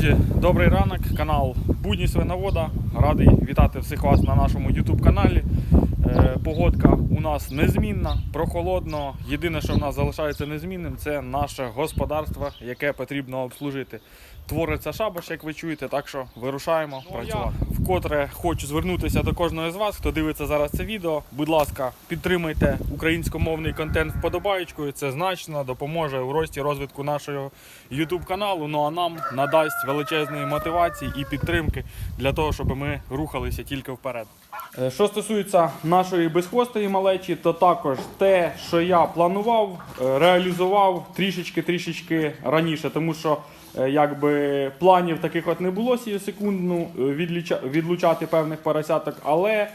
Друзі, добрий ранок, канал Будні Свиновода. Радий вітати всіх вас на нашому YouTube каналі. Е, Погодка у нас незмінна, прохолодно. Єдине, що в нас залишається незмінним, це наше господарство, яке потрібно обслужити. Твориться шабаш, як ви чуєте, так що вирушаємо працювати. Вкотре хочу звернутися до кожного з вас, хто дивиться зараз це відео. Будь ласка, підтримайте українськомовний контент вподобаєчкою. Це значно допоможе у рості розвитку нашого YouTube каналу. Ну а нам надасть величезної мотивації і підтримки для того, щоб ми рухалися тільки вперед. Е, Що стосується нашої безхвостої малечі, то також те, що я планував, е, реалізував трішечки-трішечки раніше, тому що е, якби планів таких от не було секундну відлучати певних поросяток, але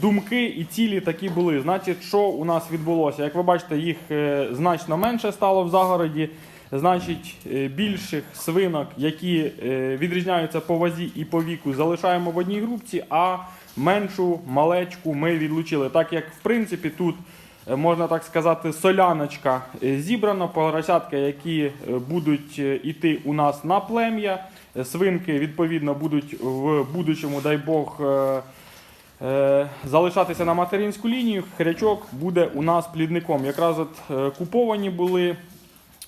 думки і цілі такі були. Значить, що у нас відбулося? Як ви бачите, їх значно менше стало в загороді. Значить, більших свинок, які відрізняються по вазі і по віку, залишаємо в одній групці, а меншу малечку ми відлучили. Так як в принципі тут е, можна так сказати, соляночка е, зібрана, поросятка, які е, будуть іти у нас на плем'я. Свинки відповідно будуть в будучому, дай Бог. залишатися на материнську лінію, хрячок буде у нас плідником. Якраз от куповані були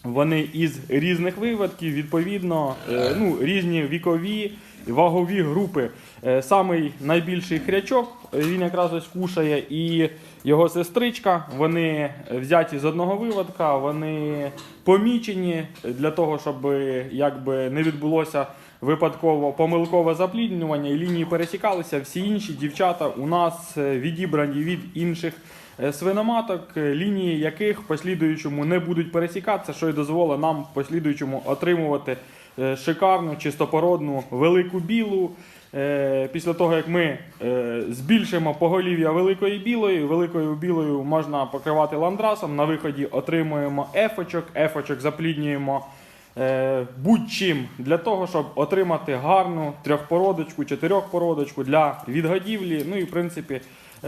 вони із різних виводків, відповідно, е, ну, різні вікові вагові групи. Е, Самий найбільший хрячок, е, він якраз ось кушає, і його сестричка, вони взяті з одного виводка, вони помічені для того, щоб якби не відбулося випадково помилкове запліднювання і лінії пересікалися. Всі інші дівчата у нас відібрані від інших свиноматок, е, лінії яких в послідуючому не будуть пересікатися, що й дозволить нам в послідуючому отримувати е, шикарну, чистопородну, велику білу. Е, Після того, як ми е, збільшимо поголів'я великої білої, великою білою можна покривати ландрасом. На виході отримуємо ефочок, ефочок запліднюємо е, будь-чим для того, щоб отримати гарну трьохпородочку, чотирьохпородочку для відгодівлі. Ну і в принципі е,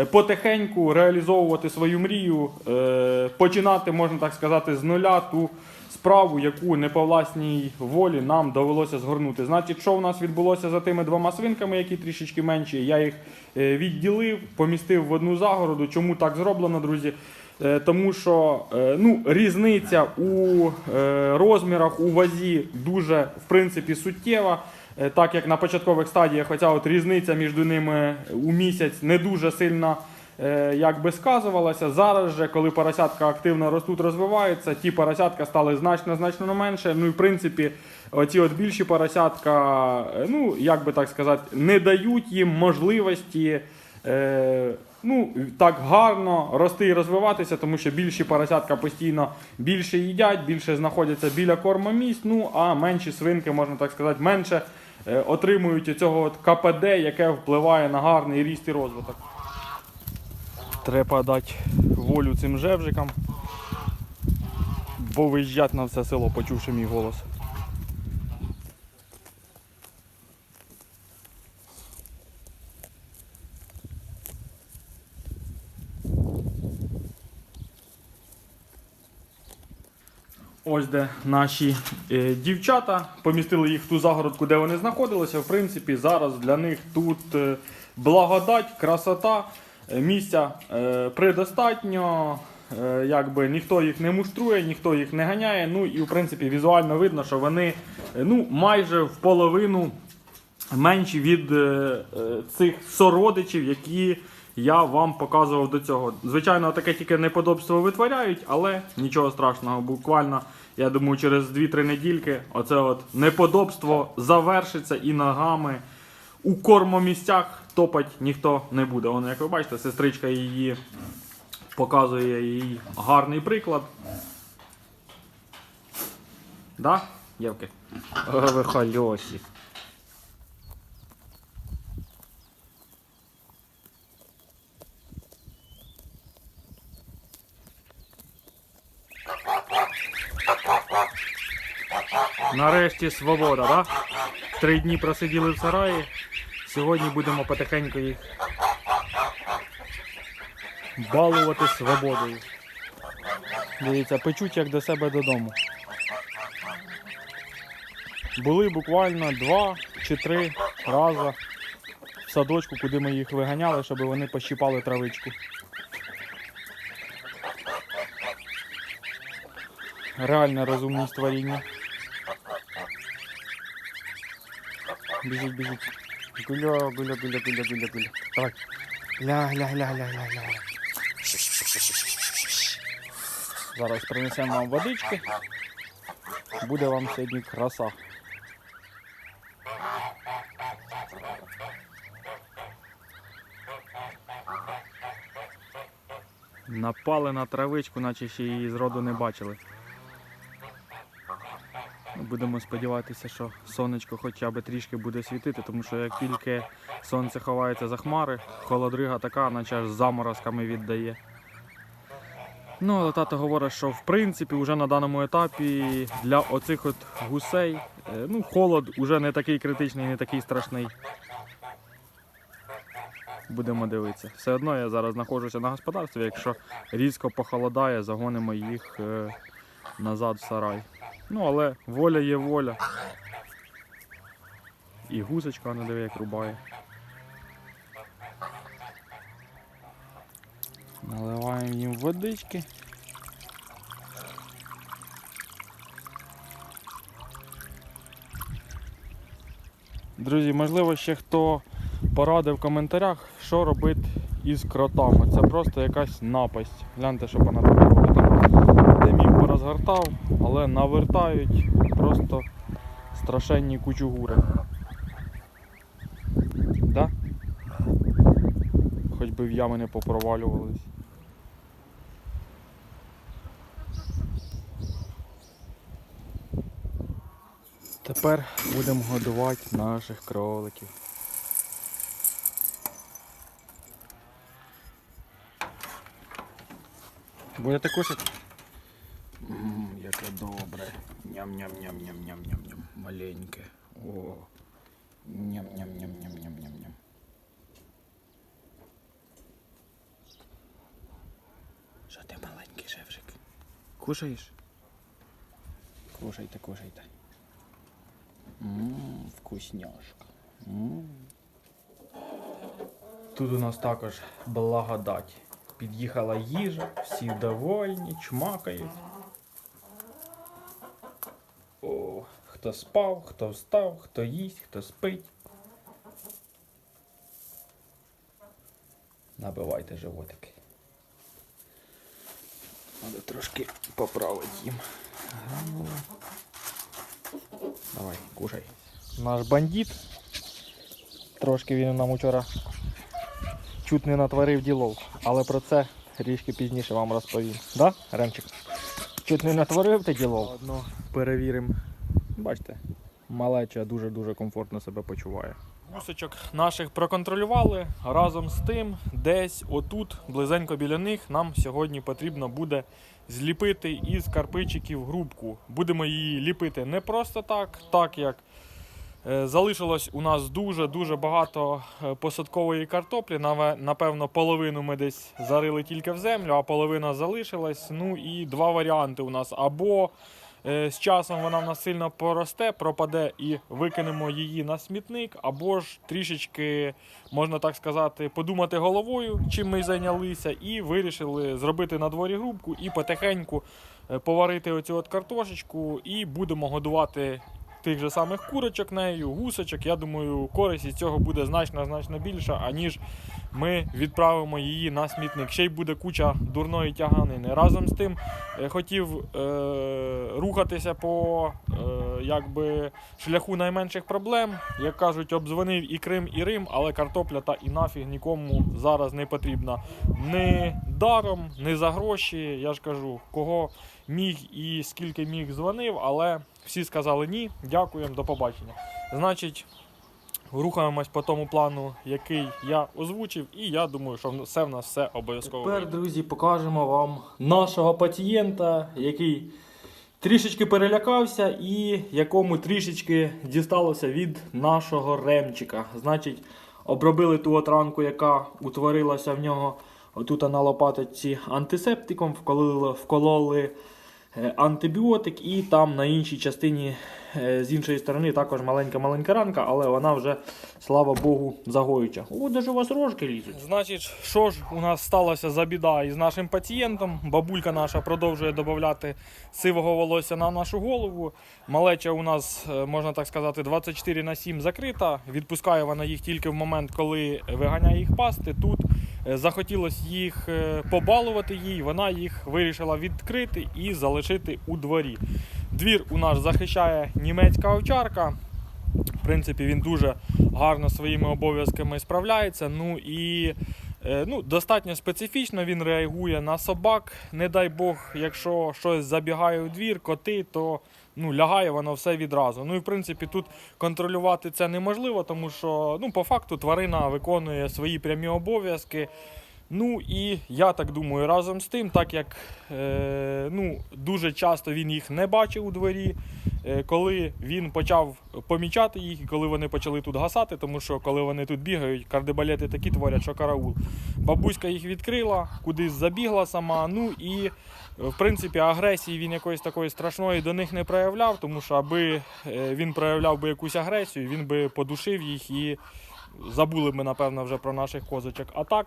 потихеньку реалізовувати свою мрію, е, починати, можна так сказати, з нуля ту справу, яку не по власній волі нам довелося згорнути. Значить, що в нас відбулося за тими двома свинками, які трішечки менші, я їх е, відділив, помістив в одну загороду. Чому так зроблено, друзі? Е, Тому що е, ну, різниця у е, розмірах, у вазі дуже в принципі суттєва. Е, Так як на початкових стадіях, хоча от різниця між ними у місяць не дуже сильно е, якби сказувалася. Зараз же, коли поросятка активно ростуть, розвиваються, ті поросятка стали значно значно менше. Ну і в принципі, оці от більші поросятка, е, ну як би так сказати, не дають їм можливості. Е, ну, так гарно рости і розвиватися, тому що більші поросятка постійно більше їдять, більше знаходяться біля кормомісць, ну а менші свинки, можна так сказати, менше е, отримують цього от КПД, яке впливає на гарний ріст і розвиток. Треба дати волю цим жевжикам, бо виїжджать на все село, почувши мій голос. Ось де наші е, дівчата помістили їх в ту загородку, де вони знаходилися. В принципі, зараз для них тут е, благодать, красота, е, місця е, предостатньо. Е, якби ніхто їх не муштрує, ніхто їх не ганяє. Ну і в принципі візуально видно, що вони е, ну, майже в половину менші від е, е, цих сородичів, які я вам показував до цього. Звичайно, таке тільки неподобство витворяють, але нічого страшного. Буквально, я думаю, через 2-3 недільки оце от неподобство завершиться і ногами у кормомісцях топать ніхто не буде. Вон, як ви бачите, сестричка її показує їй гарний приклад. Да, Євки? О, Нарешті свобода, да? Три дні просиділи в сараї. Сьогодні будемо потихеньку їх балувати свободою. Дивіться, печуть як до себе додому. були буквально два чи три рази в садочку, куди ми їх виганяли, щоб вони пощипали травичку. Реальне розумні створіння. Біжить, біжить. Гуля, гуля, гуля, гуля, гуля, гуля. Давай. Ля, ля, ля, ля, ля, ля. Зараз принесемо вам водички. Буде вам сьогодні краса. Напали на травичку, наче ще її зроду не бачили. Будемо сподіватися, що сонечко хоча б трішки буде світити, тому що як тільки сонце ховається за хмари, холодрига така, наче аж заморозками віддає. Ну, але тато говорить, що в принципі вже на даному етапі для оцих от гусей е, ну, холод уже не такий критичний, не такий страшний. Будемо дивитися. Все одно я зараз знаходжуся на господарстві. Якщо різко похолодає, загонимо їх е, назад в сарай. Ну, але воля є воля. І гусочка не диви, як рубає. Наливаємо їм водички. Друзі, можливо, ще хто порадив в коментарях, що робити із кротами. Це просто якась напасть. Гляньте, що вона порозгортав, але навертають просто страшенні кучугури. Да? Хоч би в ями не попровалювались. Тепер будемо годувати наших кроликів. Будете кушати? Ммм, добре. Ням-ням-ням-ням-ням-ням-ням. Маленьке. О. Ням-ням-ням-ням-ням-ням-ням. Що ти маленький шефчик? Кушаєш? Кушайте, кушайте. Ммм, вкусняшка. М. Тут у нас також благодать. Під'їхала їжа, всі довольні, чмакають. О, хто спав, хто встав, хто їсть, хто спить. Набивайте животики. Треба трошки поправити їм. Давай, кушай. Наш бандит. Трошки він нам вчора чуть не натворив ділов, але про це трішки пізніше вам розповім. Да, Ремчик? Чуть не натворив ти ділов. Одно перевіримо. Бачите, малеча дуже-дуже комфортно себе почуває. Гусочок наших проконтролювали. Разом з тим, десь отут, близенько біля них, нам сьогодні потрібно буде зліпити із карпичиків грубку. Будемо її ліпити не просто так, так як е, залишилось у нас дуже-дуже багато е, посадкової картоплі. Напевно, половину ми десь зарили тільки в землю, а половина залишилась. Ну і два варіанти у нас. Або з часом вона в нас сильно поросте, пропаде і викинемо її на смітник, або ж трішечки, можна так сказати, подумати головою, чим ми зайнялися, і вирішили зробити на дворі грубку і потихеньку е, поварити оцю от картошечку, і будемо годувати тих же самих курочок нею, гусочок. Я думаю, користь від цього буде значно значно більша, аніж ми відправимо її на смітник. Ще й буде куча дурної тяганини. Разом з тим е, хотів е, рухатися по е, якби, шляху найменших проблем. Як кажуть, обдзвонив і Крим, і Рим, але картопля та і нафіг нікому зараз не потрібна. Ні даром, ні за гроші. Я ж кажу, кого міг і скільки міг дзвонив, але всі сказали ні, дякуємо, до побачення. Значить, рухаємось по тому плану, який я озвучив, і я думаю, що все в нас все обов'язково. Тепер, друзі, покажемо вам нашого пацієнта, який трішечки перелякався і якому трішечки дісталося від нашого ремчика. Значить, обробили ту от ранку, яка утворилася в нього отут на лопаточці антисептиком, вкололи, вкололи антибіотик, і там на іншій частині е, з іншої сторони також маленька-маленька ранка, але вона вже, слава Богу, загоюча. О, даже у вас рожки лізуть. Значить, що ж у нас сталося за біда із нашим пацієнтом? Бабулька наша продовжує додати сивого волосся на нашу голову. Малеча у нас, е, можна так сказати, 24 на 7 закрита. Відпускає вона їх тільки в момент, коли виганяє їх пасти. Тут е, захотілося їх е, побалувати їй, вона їх вирішила відкрити і залишити у дворі. Двір у нас захищає німецька овчарка. В принципі, він дуже гарно своїми обов'язками справляється. Ну і е, ну, достатньо специфічно він реагує на собак. Не дай Бог, якщо щось забігає у двір, коти, то ну, лягає воно все відразу. Ну і в принципі тут контролювати це неможливо, тому що ну, по факту тварина виконує свої прямі обов'язки. Ну і я так думаю, разом з тим, так як е, ну, дуже часто він їх не бачив у дворі, е, коли він почав помічати їх, і коли вони почали тут гасати, тому що коли вони тут бігають, кардебалети такі творять, що караул. Бабуська їх відкрила, кудись забігла сама. Ну і в принципі агресії він якоїсь такої страшної до них не проявляв, тому що аби е, він проявляв би якусь агресію, він би подушив їх і забули б напевно, вже про наших козочок. А так.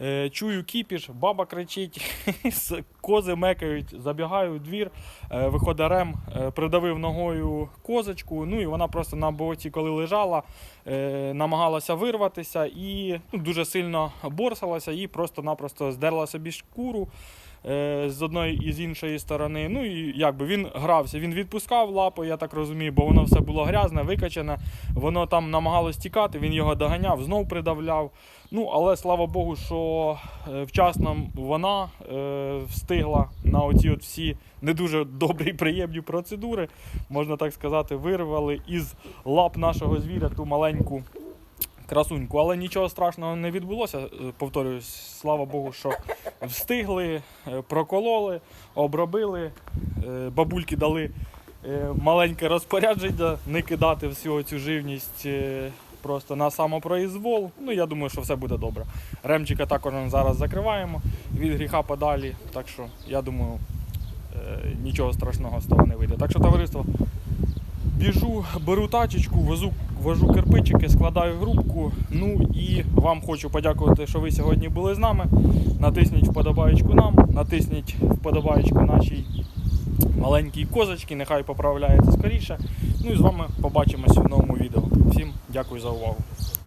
Е, Чую кіпіш, баба кричить, кози мекають, забігаю у двір, е, виходить рем, придавив ногою козочку, ну і вона просто на боці, коли лежала, намагалася вирватися і ну, дуже сильно борсалася і просто-напросто здерла собі шкуру з одної і з іншої сторони. Ну і якби він грався, він відпускав лапу, я так розумію, бо воно все було грязне, викачане. Воно там намагалось тікати, він його доганяв, знов придавляв. Ну, але слава Богу, що е, вчасно вона е, встигла на оці от всі не дуже добрі і приємні процедури, можна так сказати, вирвали із лап нашого звіря ту маленьку красуньку. Але нічого страшного не відбулося. Е, Повторюсь, слава Богу, що встигли, е, прокололи, обробили. Е, Бабульки дали е, маленьке розпорядження, не кидати всю цю живність просто на самопроізвол. Ну, я думаю, що все буде добре. Ремчика також зараз закриваємо від гріха подалі. Так що, я думаю, нічого страшного з того не вийде. Так що, товариство, біжу, беру тачечку, везу, вожу кирпичики, складаю грубку. Ну і вам хочу подякувати, що ви сьогодні були з нами. Натисніть вподобаєчку нам, натисніть вподобаєчку нашій маленькій козочці, нехай поправляється скоріше. Ну і з вами побачимось в новому відео. Всім дякую за увагу.